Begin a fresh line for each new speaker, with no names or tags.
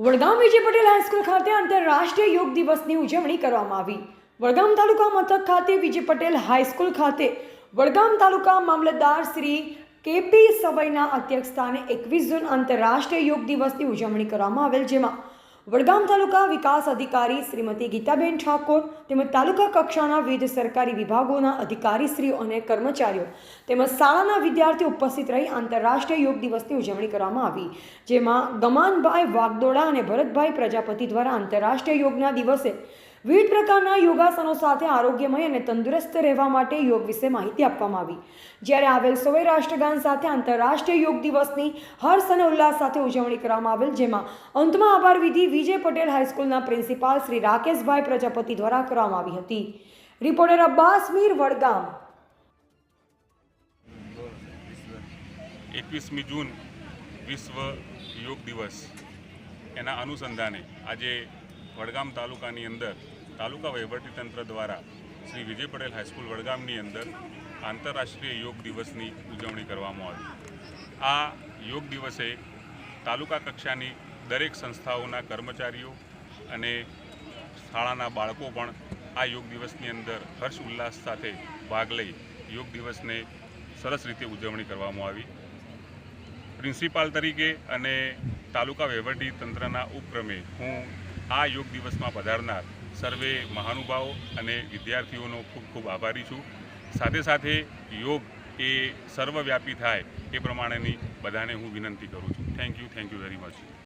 વડગામ વિજય Patel high school ખાતે આંતરરાષ્ટ્રીય યોગ દિવસની ઉજવણી કરવામાં આવી. વડગામ તાલુકા મથક ખાતે વિજય પટેલ હાઈસ્કૂલ ખાતે વડગામ તાલુકા મામલતદાર શ્રી કેપી સવયના અધ્યક્ષસ્થાને એકવીસ જૂન આંતરરાષ્ટ્રીય યોગ દિવસની ઉજવણી કરવામાં આવેલ જેમાં વડગામ તાલુકા વિકાસ અધિકારી શ્રીમતી ગીતાબેન ઠાકોર તેમજ તાલુકા કક્ષાના વિવિધ સરકારી વિભાગોના અધિકારીશ્રીઓ અને કર્મચારીઓ તેમજ શાળાના વિદ્યાર્થીઓ ઉપસ્થિત રહી આંતરરાષ્ટ્રીય યોગ દિવસની ઉજવણી કરવામાં આવી, જેમાં ગમાનભાઈ વાગદોડા અને ભરતભાઈ પ્રજાપતિ દ્વારા આંતરરાષ્ટ્રીય યોગના દિવસે વિવિધ પ્રકારના યોગાસનો સાથે આરોગ્યમય અને તંદુરસ્ત રહેવા માટે યોગ વિશે માહિતી આપવામાં આવી. જ્યારે આવેલ સૌએ રાષ્ટ્રગાન સાથે આંતરરાષ્ટ્રીય યોગ દિવસની હર્ષ અને ઉલ્લાસ સાથે ઉજવણી કરવામાં આવેલ, જેમાં અંતમાં આભાર વિધિ વિજય પટેલ હાઈસ્કૂલના પ્રિન્સિપાલ શ્રી રાકેશભાઈ પ્રજાપતિ દ્વારા કરવામાં આવી હતી. રિપોર્ટર અબ્બાસ મીર, વડગામ.
એકવીસમી જૂન વિશ્વ યોગ દિવસ. એના અનુસંધાને આજે વડગામ તાલુકાની અંદર તાલુકા વહીવટીતંત્ર દ્વારા શ્રી વિજય પટેલ હાઈસ્કૂલ વડગામની અંદર આંતરરાષ્ટ્રીય યોગ દિવસની ઉજવણી કરવામાં આવી. આ યોગ દિવસે તાલુકા કક્ષાની દરેક સંસ્થાઓના કર્મચારીઓ અને શાળાના બાળકો પણ આ યોગ દિવસની અંદર હર્ષ ઉલ્લાસ સાથે ભાગ લઈ યોગ દિવસને સરસ રીતે ઉજવણી કરવામાં આવી. પ્રિન્સિપાલ તરીકે અને તાલુકા વહીવટી તંત્રના ઉપક્રમે હું આ યોગ દિવસમાં પધારનાર સર્વે મહાનુભાવો અને વિદ્યાર્થીઓનો ખૂબ ખૂબ આભારી છું. સાથે સાથે યોગ એ સર્વવ્યાપી થાય એ પ્રમાણેની બધાને હું વિનંતી કરું છું. Thank you thank you very much